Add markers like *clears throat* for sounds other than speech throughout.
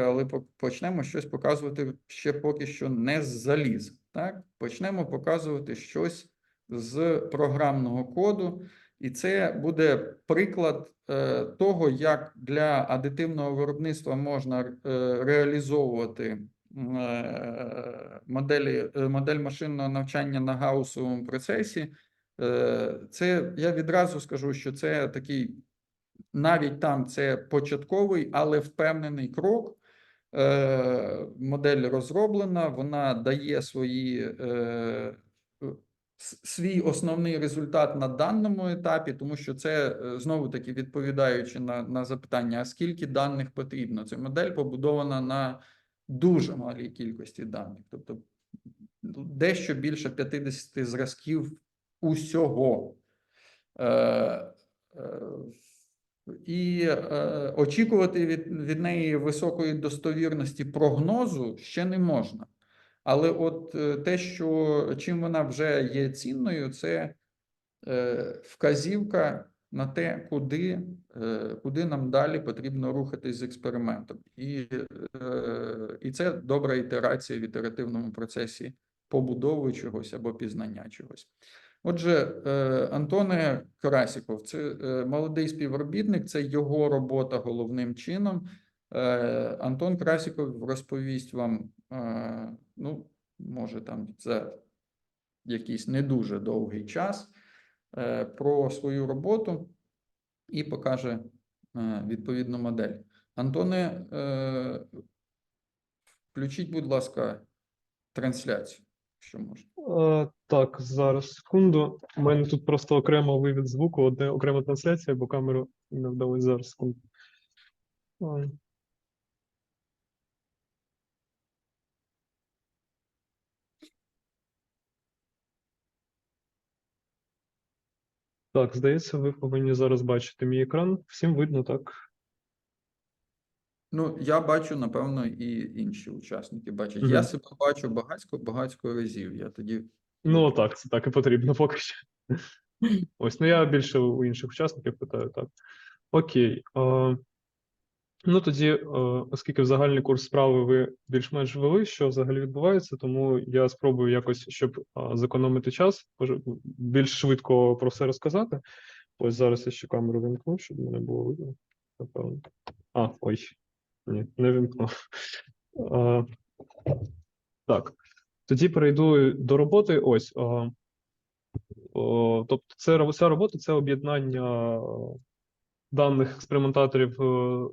але почнемо щось показувати ще поки що не з заліза. Так? Почнемо показувати щось з програмного коду, і це буде приклад е, того, як для адитивного виробництва можна е, реалізовувати е, моделі, е, модель машинного навчання на гаусовому процесі. Е, Це я відразу скажу, що це такий навіть там це початковий, але впевнений крок. Е, Модель розроблена, вона дає свої, е, свій основний результат на даному етапі, тому що це е, знову таки відповідаючи на, на запитання, а скільки даних потрібно. Ця модель побудована на дуже малій кількості даних, тобто дещо більше 50 зразків усього. Е, е, і е, очікувати від, від неї високої достовірності прогнозу ще не можна. Але от е, те, що чим вона вже є цінною, це е, вказівка на те, куди, е, куди нам далі потрібно рухатись з експериментом. І, е, і це добра ітерація в ітеративному процесі побудови чогось або пізнання чогось. Отже, е, Антоне Красіков, це е, молодий співробітник, це його робота головним чином. Е, Антон Красіков розповість вам, ну, може, там за якийсь не дуже довгий час про свою роботу і покаже відповідну модель. Антоне, включіть, будь ласка, трансляцію, якщо можна. Е, так, зараз секунду. У мене тут просто окремо вивід звуку, одне окрема трансляція, бо камеру не вдалося зараз секунду. Так, здається, ви повинні зараз бачити мій екран. Всім видно, так? Ну, я бачу, напевно, і інші учасники бачать. Мгм. Я себе бачу багатько, багатько разів. Я тоді Ну, так, це так і потрібно поки що. Ось, ну я більше у інших учасників питаю, так. Окей. Е, ну тоді, е, оскільки в загальний курс справи ви більш-менш ввели, що взагалі відбувається, тому я спробую якось, щоб е, зекономити час, більш швидко про все розказати. Ось зараз я ще камеру вимкну, щоб мене було видно. Напевно. А, ой. Ні, не вимкнув. Е, так. Тоді перейду до роботи. Ось. е, о, Тобто, це ця робота це об'єднання даних експериментаторів е,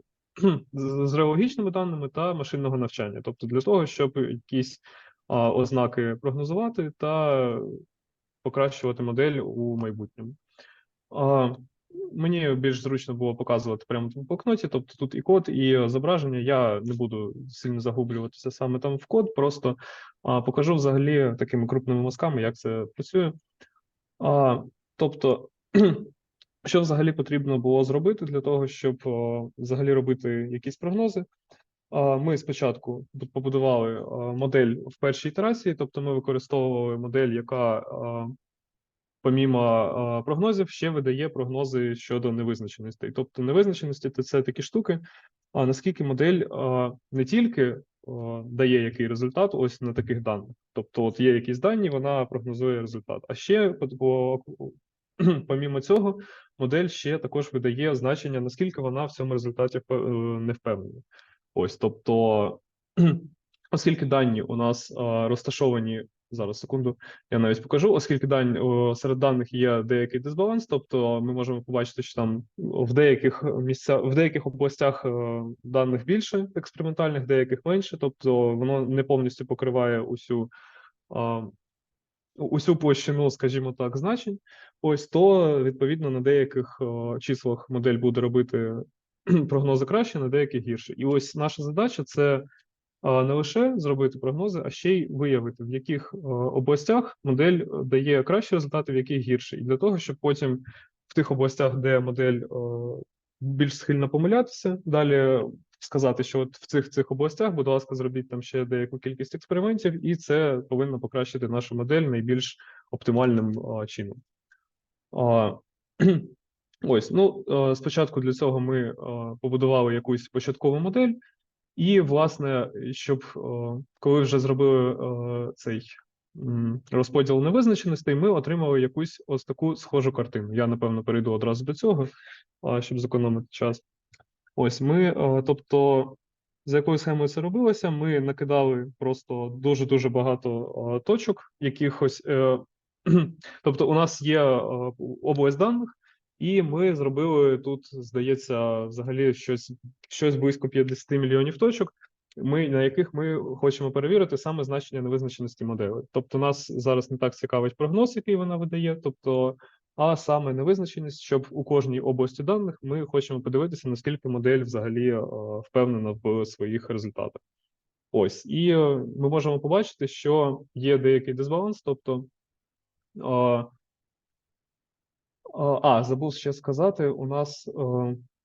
з реологічними даними та машинного навчання. Тобто, для того, щоб якісь а, ознаки прогнозувати та покращувати модель у майбутньому. А, Мені більш зручно було показувати прямо в блокноті, тобто тут і код, і зображення. Я не буду сильно заглублюватися саме там в код, просто а, покажу взагалі такими крупними мазками, як це працює. А, тобто, *clears throat* що взагалі потрібно було зробити для того, щоб о, взагалі робити якісь прогнози? А, Ми спочатку побудували а, модель в першій ітерації, тобто ми використовували модель, яка а, помімо прогнозів ще видає прогнози щодо невизначеностей. Тобто невизначеності це- такі штуки, а наскільки модель не тільки дає який результат ось на таких даних. Тобто, от є якісь дані, вона прогнозує результат. А ще по- по- *clears throat* помімо цього, модель ще також видає значення, наскільки вона в цьому результаті е, не впевнена. Ось, тобто, *clears throat* оскільки дані у нас розташовані зараз, секунду, я навіть покажу, оскільки дані о, серед даних є деякий дисбаланс, тобто ми можемо побачити, що там в деяких місцях, в деяких областях е, даних більше експериментальних, деяких менше, тобто воно не повністю покриває усю. Усю площину, скажімо так, значень, ось то відповідно на деяких числах модель буде робити *clears throat* прогнози краще, на деяких гірше. І ось наша задача це не лише зробити прогнози, а ще й виявити, в яких е, областях модель е, дає кращі результати, в яких гірше. І для того, щоб потім в тих областях, де модель е, більш схильна помилятися, далі сказати, що от в цих цих областях, будь ласка, зробіть там ще деяку кількість експериментів, і це повинно покращити нашу модель найбільш оптимальним чином. *clears throat* Ось, ну спочатку для цього ми побудували якусь початкову модель. І, власне, щоб коли вже зробили е, цей розподіл невизначеностей, ми отримали якусь ось таку схожу картину. Я, напевно, перейду одразу до цього, щоб зекономити час. Ось ми, е, тобто, за якою схемою це робилося, ми накидали просто дуже-дуже багато е, точок, якихось. е, *clears throat* Тобто, у нас є е, область даних, і ми зробили тут, здається, взагалі щось, щось близько 50 мільйонів точок, ми, на яких ми хочемо перевірити саме значення невизначеності моделі. Тобто, нас зараз не так цікавить прогноз, який вона видає, тобто, а саме невизначеність, щоб у кожній області даних ми хочемо подивитися, наскільки модель взагалі е, впевнена в своїх результатах. Ось, і е, ми можемо побачити, що є деякий дисбаланс, тобто. А, забув ще сказати, у нас е,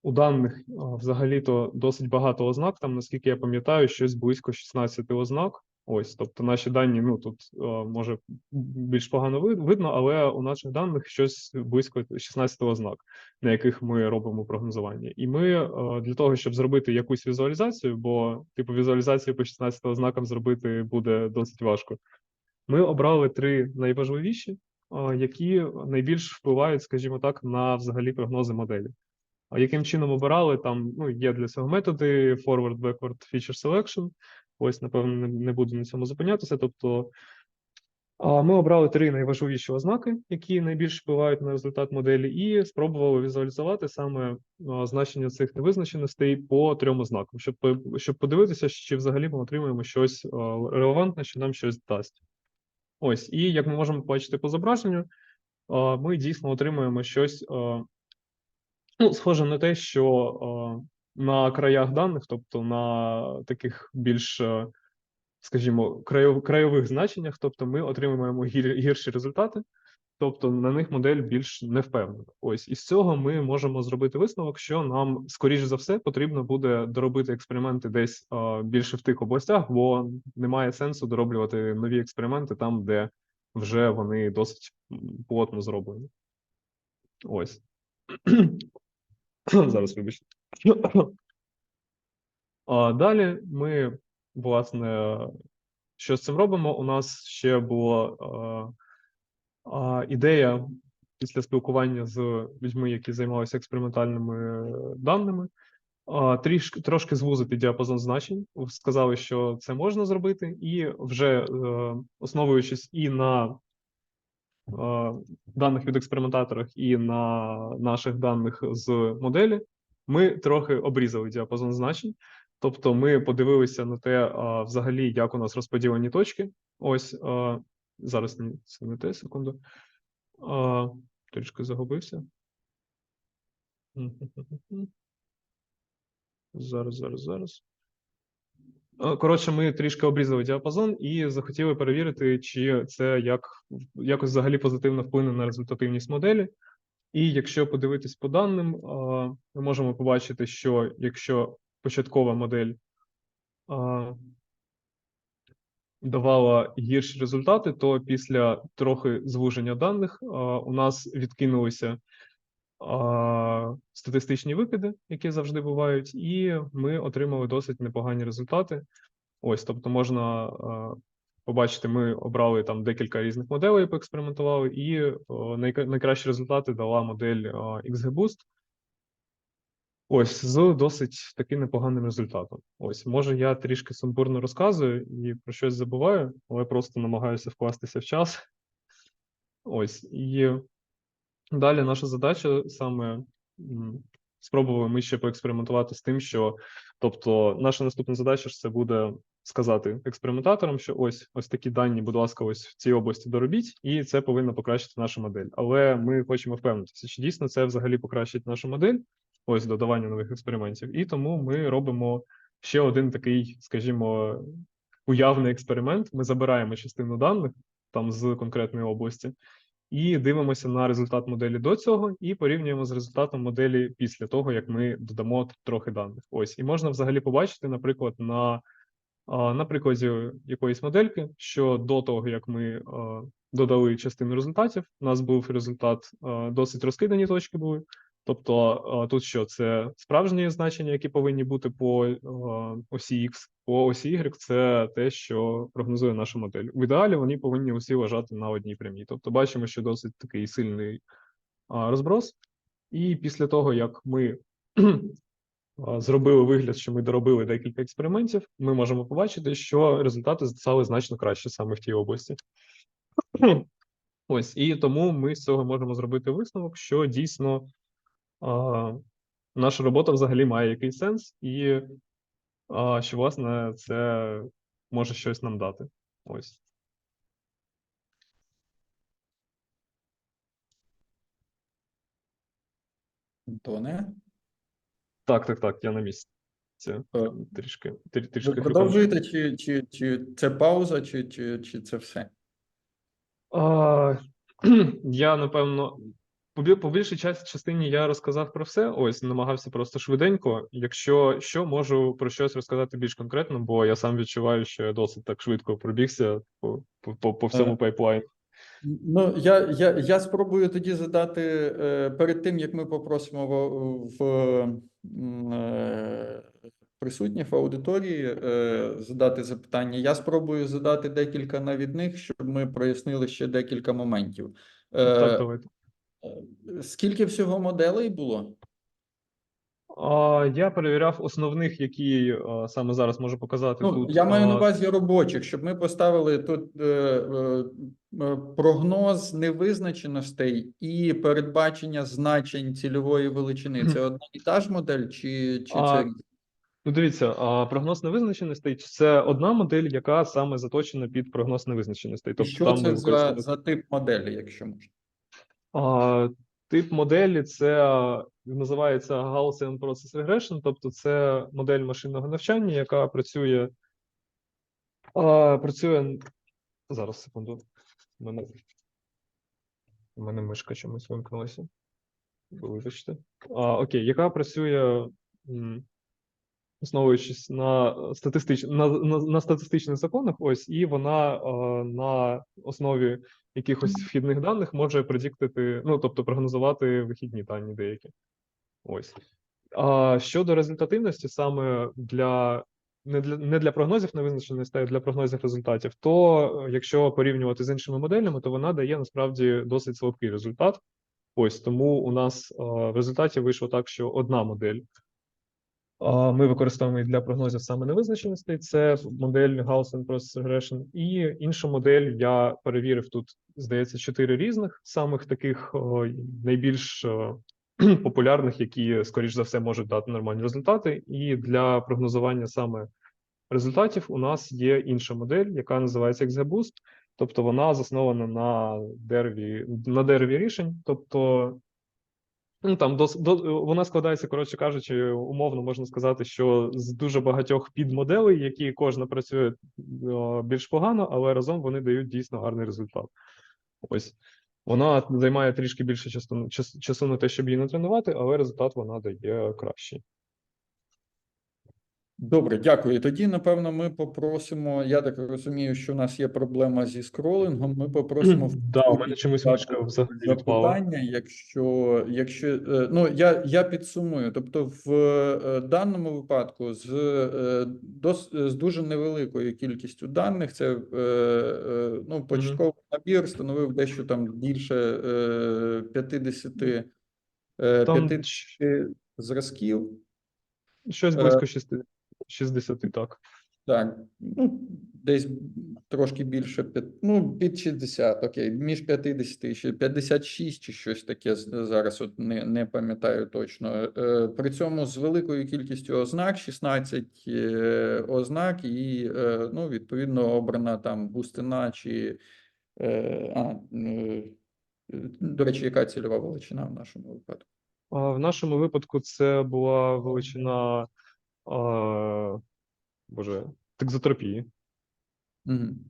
у даних е, взагалі-то досить багато ознак. Там, наскільки я пам'ятаю, щось близько 16 ознак. Ось, тобто наші дані, ну тут е, може більш погано видно, але у наших даних щось близько 16 ознак, на яких ми робимо прогнозування. І ми для того, щоб зробити якусь візуалізацію, бо типу візуалізацію по 16 ознакам зробити буде досить важко. Ми обрали три найважливіші, які найбільш впливають, скажімо так, на взагалі прогнози моделі. А яким чином обирали? Там ну, є для цього методи forward, backward, feature selection. Ось, напевно, не, буду на цьому зупинятися. Тобто ми обрали три найважливіші ознаки, які найбільш впливають на результат моделі, і спробували візуалізувати саме значення цих невизначеностей по трьом ознакам, щоб, щоб подивитися, чи взагалі ми отримуємо щось релевантне, що нам щось дасть. Ось, і як ми можемо бачити по зображенню, ми дійсно отримуємо щось ну, схоже на те, що на краях даних, тобто на таких більш, скажімо, крайових значеннях, тобто ми отримуємо гір- гірші результати, тобто на них модель більш не впевнена. Ось із цього ми можемо зробити висновок, що нам, скоріш за все, потрібно буде доробити експерименти десь а, більше в тих областях, бо немає сенсу дороблювати нові експерименти там, де вже вони досить плотно зроблені. Ось. *clears throat* Зараз вибачте. *clears throat* А далі ми, власне, що з цим робимо? У нас ще була ідея після спілкування з людьми, які займалися експериментальними е, даними, трішки трошки звузити діапазон значень. Сказали, що це можна зробити, і вже е, основуючись і на е, даних від експериментаторів, і на наших даних з моделі, ми трохи обрізали діапазон значень. Тобто, ми подивилися на те, а, взагалі, як у нас розподілені точки. Ось а, зараз це не те, секунду. А, трішки загубився. *laughs* Зараз, зараз, зараз. Коротше, ми трішки обрізали діапазон і захотіли перевірити, чи це як якось взагалі позитивно вплине на результативність моделі. І якщо подивитись по даним, ми можемо побачити, що якщо початкова модель давала гірші результати, то після трохи звуження даних у нас відкинулися статистичні викиди, які завжди бувають, і ми отримали досить непогані результати. Ось, тобто, можна побачити, ми обрали там декілька різних моделей, поекспериментували, і найкращі результати дала модель XGBoost. Ось з досить таким непоганим результатом. Ось, може, я трішки сумбурно розказую і про щось забуваю, але просто намагаюся вкластися в час. Ось, і Далі наша задача саме спробували ми ще поекспериментувати з тим, що тобто, наша наступна задача ж це буде сказати експериментаторам, що ось ось такі дані, будь ласка, ось в цій області доробіть, і це повинно покращити нашу модель. Але ми хочемо впевнитися, чи дійсно це взагалі покращить нашу модель, ось додавання нових експериментів. І тому ми робимо ще один такий, скажімо, уявний експеримент. Ми забираємо частину даних там з конкретної області і дивимося на результат моделі до цього, і порівнюємо з результатом моделі після того, як ми додамо трохи даних. Ось, і можна взагалі побачити, наприклад, на, на прикладі якоїсь модельки, що до того, як ми додали частину результатів, у нас був результат досить розкидані точки були. Тобто е, тут що це справжні значення, які повинні бути по е, осі X, по осі Y це те, що прогнозує наша модель. В ідеалі вони повинні усі лежати на одній прямій. Тобто бачимо, що досить такий сильний розброс. І після того, як ми *clears throat* зробили вигляд, що ми доробили декілька експериментів, ми можемо побачити, що результати стали значно краще саме в тій області. *clears throat* Ось, і тому ми з цього можемо зробити висновок, що дійсно наша робота взагалі має якийсь сенс, і а, що, власне, це може щось нам дати. Ось. Антоне, Так, так, так, я на місці. Це трішки, трі- трішки ви продовжуєте, чи, чи, чи це пауза, чи, чи, чи це все? А, *clears throat* я, напевно, по, по більшій час- частині я розказав про все. Ось, намагався просто швиденько. Якщо що, можу про щось розказати більш конкретно, бо я сам відчуваю, що я досить так швидко пробігся по, по, по, всьому Е, пайплайну. Ну, я, я, я спробую тоді задати е, перед тим, як ми попросимо в, в е, присутніх в аудиторії задати запитання. Я спробую задати декілька навідних, щоб ми прояснили ще декілька моментів. Так, давайте. Скільки всього моделей було? Я перевіряв основних, які саме зараз можу показати Ну, тут. я маю на увазі робочих, щоб ми поставили тут е, е, е, прогноз невизначеностей і передбачення значень цільової величини. Це одна і та ж модель, чи, чи А, це Ну, дивіться, прогноз невизначеностей це одна модель, яка саме заточена під прогноз невизначеностей. і Тобто що там це за, за тип моделі, якщо можна? Тип моделі, це називається Gaussian Process Regression, тобто це модель машинного навчання, яка працює. Працює зараз секунду. У мене, у мене мишка чомусь вимкнулася. Вибачте. Окей, яка працює. Основуючись на статистич... на, на, на статистичних законах, ось, і вона е, на основі якихось вхідних даних може предіктити, ну тобто прогнозувати вихідні дані деякі. Ось. А щодо результативності, саме для не для не для прогнозів невизначеностей, а для прогнозів результатів, то е, якщо порівнювати з іншими моделями, то вона дає насправді досить слабкий результат. Ось тому у нас е, в результаті вийшло так, що одна модель Ми використовуємо її для прогнозів саме невизначеностей. Це модель Gaussian Process Regression. І іншу модель я перевірив тут, здається, чотири різних, самих таких найбільш *clears throat* популярних, які, скоріш за все, можуть дати нормальні результати. І для прогнозування саме результатів у нас є інша модель, яка називається XGBoost. Тобто вона заснована на дереві, на дереві рішень. Тобто Ну там до, до, вона складається, коротше кажучи, умовно можна сказати, що з дуже багатьох підмоделей, які кожна працює о, більш погано, але разом вони дають дійсно гарний результат. Ось вона займає трішки більше часу, час, часу на те, щоб її натренувати, але результат вона дає кращий. Добре, дякую. Тоді, напевно, ми попросимо. Я так розумію, що у нас є проблема зі скролингом. Ми попросимо Да, у мене чомусь запитання, якщо, якщо е, ну я, я підсумую. Тобто, в е, даному випадку з, е, дос, з дуже невеликою кількістю даних, це ну, початковий набір становив дещо там більше е, 50, е, Там зразків. щось близько 60, 60 так. Так, ну, десь трошки більше, ну, під 60, окей, між 50 і ще 56 чи щось таке зараз, от не, не пам'ятаю точно. Е, При цьому з великою кількістю ознак, 16 е, ознак, і, е, ну, відповідно, обрана там густина чи, е, а, е, до речі, яка цільова величина в нашому випадку? А в нашому випадку це була величина а, боже, текзотропії. Мгм.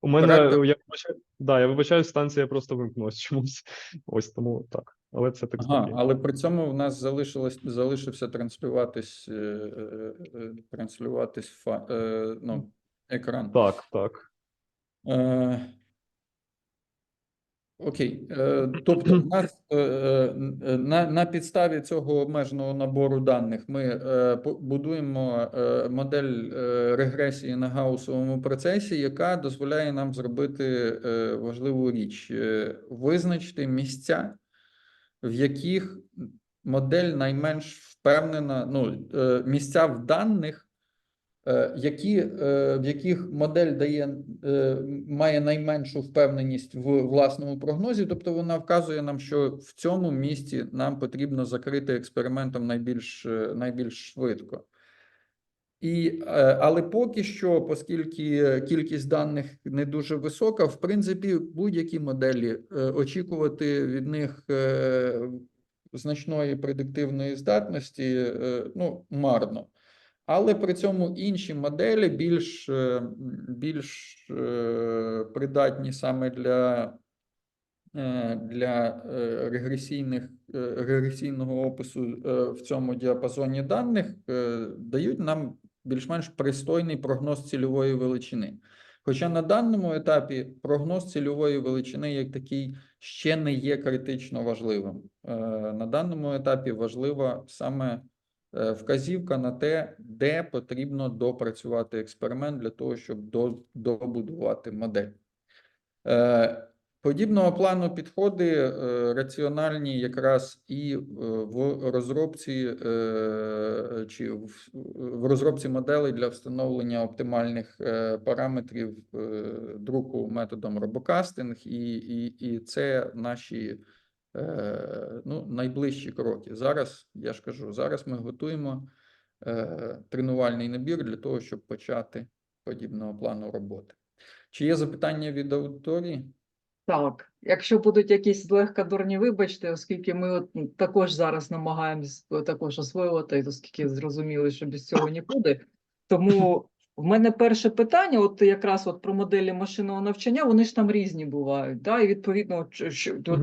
У мене я вибачаю, да, я вибачаю, станція просто вимкнулась чомусь. *laughs* Ось тому так. Але це Ага, але при цьому в нас залишилось залишився транслюватись, е, е, е, транслюватись фа, ну, екран. Так, так. Е, Окей, е, тобто в *clears throat* нас е, е, на, на підставі цього обмеженого набору даних ми будуємо модель регресії на гаусовому процесі, яка дозволяє нам зробити важливу річ: визначити місця, в яких модель найменш впевнена, ну, місця в даних, які, е, в яких модель дає, е, має найменшу впевненість в власному прогнозі, тобто вона вказує нам, що в цьому місці нам потрібно закрити експериментом найбільш, е, найбільш швидко. І, е, але поки що, оскільки кількість даних не дуже висока, в принципі, будь-які моделі е, очікувати від них е, значної предиктивної здатності е, ну, марно. Але при цьому інші моделі більш, е, більш е, придатні саме для, е, для регресійних, регресійного опису в цьому діапазоні даних дають нам більш-менш пристойний прогноз цільової величини. Хоча на даному етапі прогноз цільової величини як такий ще не є критично важливим. На даному етапі важлива саме вказівка на те, де потрібно допрацювати експеримент для того, щоб добудувати модель. Е, Подібного плану підходи е, раціональні якраз і е, в розробці е, чи в, розробці моделей для встановлення оптимальних е, параметрів е, друку методом робокастинг, і, і, і це наші е, ну, найближчі кроки. Зараз я ж кажу, зараз ми готуємо е, тренувальний набір для того, щоб почати подібного плану роботи. Чи є запитання від аудиторії? Так, якщо будуть якісь злегка дурні, вибачте, оскільки ми от також зараз намагаємось е, також освоювати, оскільки зрозуміли, що без цього нікуди. Тому в мене перше питання, от якраз от про моделі машинного навчання, вони ж там різні бувають. Да? І відповідно,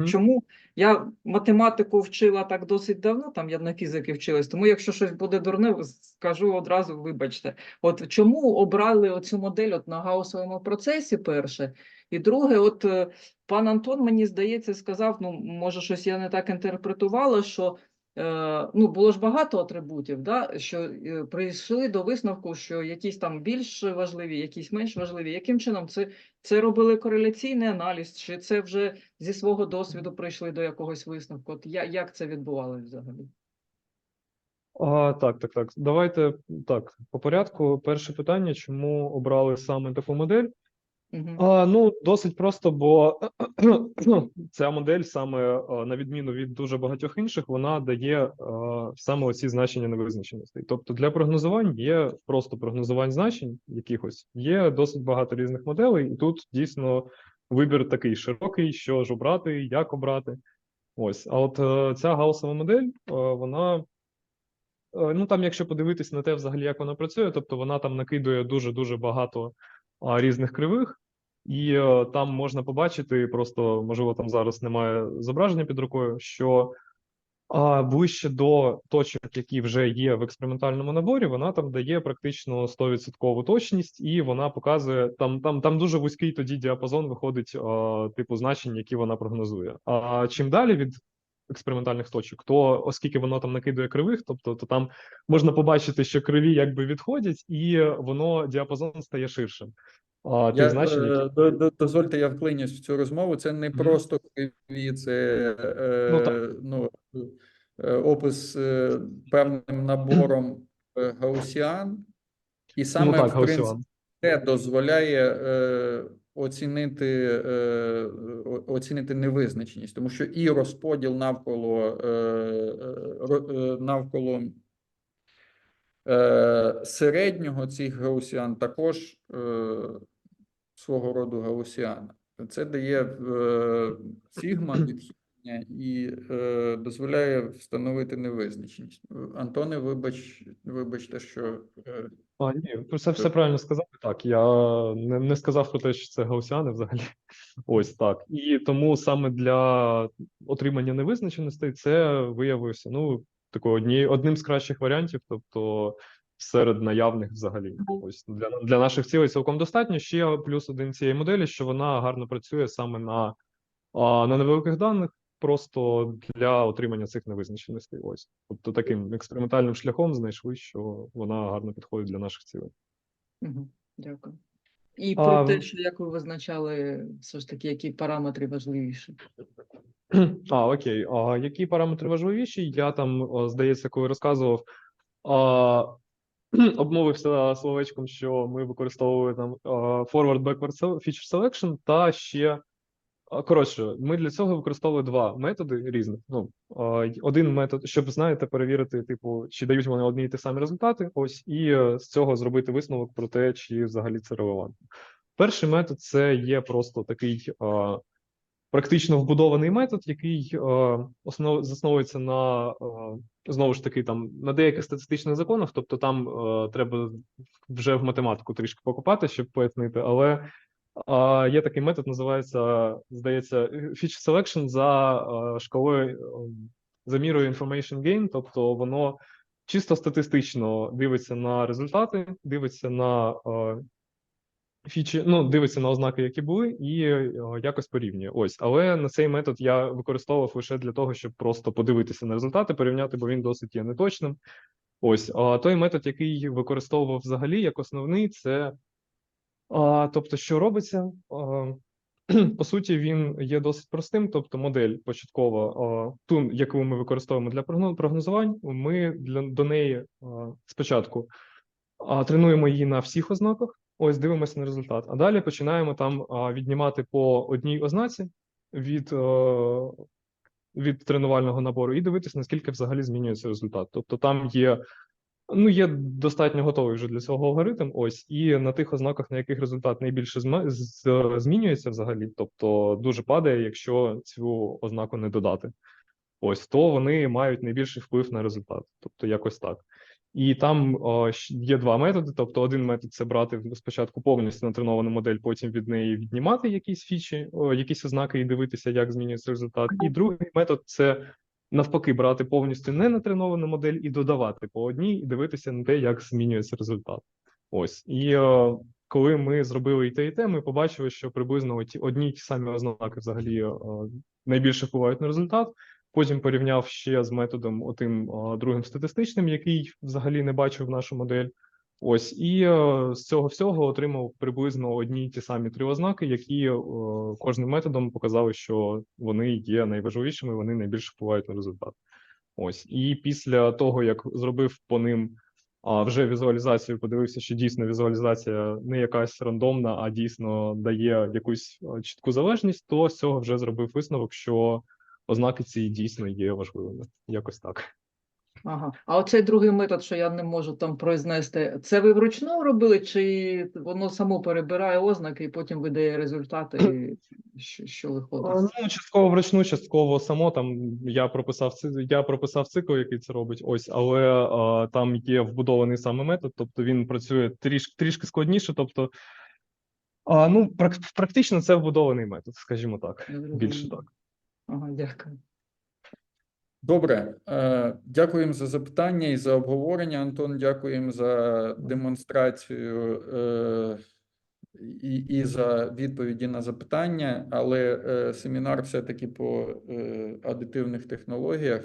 чому я математику вчила так досить давно, там я на фізики вчилась, тому якщо щось буде дурне, скажу одразу, вибачте. От чому обрали оцю модель от на гаусовому процесі перше? І друге, от е, пан Антон, мені здається, сказав, ну, може, щось я не так інтерпретувала, що ну, було ж багато атрибутів, да, що е, прийшли до висновку, що якісь там більш важливі, якісь менш важливі. Яким чином це, це робили кореляційний аналіз, чи це вже зі свого досвіду прийшли до якогось висновку? От я, як це відбувалося взагалі? А, так, так, так. Давайте так, по порядку. Перше питання, чому обрали саме таку модель? А, ну, досить просто, бо *clears throat* ця модель саме на відміну від дуже багатьох інших, вона дає а, саме оці значення невизначеностей. Тобто для прогнозувань є просто прогнозувань значень якихось, є досить багато різних моделей, і тут дійсно вибір такий широкий, що ж обрати, як обрати. Ось, а от е, ця гаусова модель, е, вона. Е, Ну, там, якщо подивитись на те, взагалі, як вона працює, тобто вона там накидує дуже-дуже багато а, різних кривих, і е, там можна побачити, просто можливо, там зараз немає зображення під рукою, що ближче до точок, які вже є в експериментальному наборі, вона там дає практично 100% точність, і вона показує там, там, там дуже вузький тоді діапазон виходить, типу значень, які вона прогнозує. А чим далі від експериментальних точок, то оскільки воно там накидує кривих, тобто то там можна побачити, що криві якби відходять, і воно діапазон стає ширшим. А тих Я, значень, е, які до- до- дозвольте, я вклинюсь в цю розмову. Це не Мгм. просто криві, це е, Ну, так. ну, е, опис е, певним набором е, гаусіан, і саме ну так, в принципі Гаусіан. це дозволяє е, оцінити, е, оцінити невизначеність, тому що і розподіл навколо, е, навколо середнього цих гаусіан також свого роду гаусіана. Це дає е, сигма відхилення і е, дозволяє встановити невизначеність. Антоне, вибач, вибачте, що е, А, ні, ви все, все правильно сказали. Так, я не, не сказав про те, що це гаусіани взагалі. *laughs* Ось так. І тому саме для отримання невизначеностей це виявився ну, такою однією одним з кращих варіантів, тобто серед наявних взагалі. Ось для, для наших цілей цілком достатньо. Ще плюс один цієї моделі, що вона гарно працює саме на а на невеликих даних просто для отримання цих невизначеностей. Ось. Тобто таким експериментальним шляхом знайшли, що вона гарно підходить для наших цілей. Угу. Дякую. І А, про те, що як ви визначали, все ж таки, які параметри важливіші. *clears throat* А, окей. А які параметри важливіші? Я там, здається, коли розказував, а, *clears throat* обмовився словечком, що ми використовували там forward backward feature selection та ще. Коротше, ми для цього використовували два методи різних. Ну, один метод, щоб знаєте, перевірити, типу, чи дають вони одні й ті самі результати. Ось, і е, з цього зробити висновок про те, чи взагалі це релевантно. Перший метод це є просто такий практично вбудований метод, який е, основ, засновується на е, знову ж таки там на деяких статистичних законах, тобто там е, треба вже в математику трішки покопати, щоб пояснити, але е, є такий метод, називається, здається, feature selection за шкалою за мірою information gain, тобто воно чисто статистично дивиться на результати, дивиться на фічі, ну, дивиться на ознаки, які були, і е, якось порівнює. Ось, але на цей метод я використовував лише для того, щоб просто подивитися на результати, порівняти, бо він досить є неточним. Ось, а той метод, який використовував взагалі як основний, це а, тобто, що робиться? А, *clears throat* по суті, він є досить простим. Тобто, модель початкова, ту, яку ми використовуємо для прогно- прогнозувань, ми для до неї спочатку тренуємо її на всіх ознаках. Ось дивимося на результат. А далі починаємо там віднімати по одній ознаці від, е, від тренувального набору і дивитися, наскільки взагалі змінюється результат. Тобто там є, ну, є достатньо готовий вже для цього алгоритм. Ось, і на тих ознаках, на яких результат найбільше змінюється взагалі, тобто дуже падає, якщо цю ознаку не додати. Ось то вони мають найбільший вплив на результат, тобто якось так. І там о, є два методи. Тобто, один метод це брати спочатку повністю натреновану модель, потім від неї віднімати якісь фічі, о, якісь ознаки і дивитися, як змінюється результат. І другий метод це навпаки брати повністю не натреновану модель і додавати по одній, і дивитися на те, як змінюється результат. Ось і е, коли ми зробили і те, і те, ми побачили, що приблизно одні ті самі ознаки взагалі е, найбільше впливають на результат. Потім порівняв ще з методом отим другим статистичним, який взагалі не бачив нашу модель. Ось, і е, з цього всього отримав приблизно одні й ті самі три ознаки, які е, кожним методом показали, що вони є найважливішими, вони найбільше впливають на результат. Ось, і після того, як зробив по ним вже візуалізацію, подивився, що дійсно візуалізація не якась рандомна, а дійсно дає якусь е, чітку залежність, то з цього вже зробив висновок, що ознаки ці дійсно є важливими. Якось так. Ага. А оцей другий метод, що я не можу там произнести, це ви вручну робили, чи воно само перебирає ознаки і потім видає результати, і що, що виходить? Ну, частково вручну, частково само там я прописав ци- я прописав цикл, який це робить. Ось, але а, там є вбудований саме метод, тобто він працює трішки трішки складніше. Тобто, а, ну прак- практично це вбудований метод, скажімо так. Більше так. Дякую. Добре, е, дякуємо за запитання і за обговорення. Антон, дякуємо за демонстрацію е, і, і за відповіді на запитання. Але е, семінар все-таки по адитивних технологіях.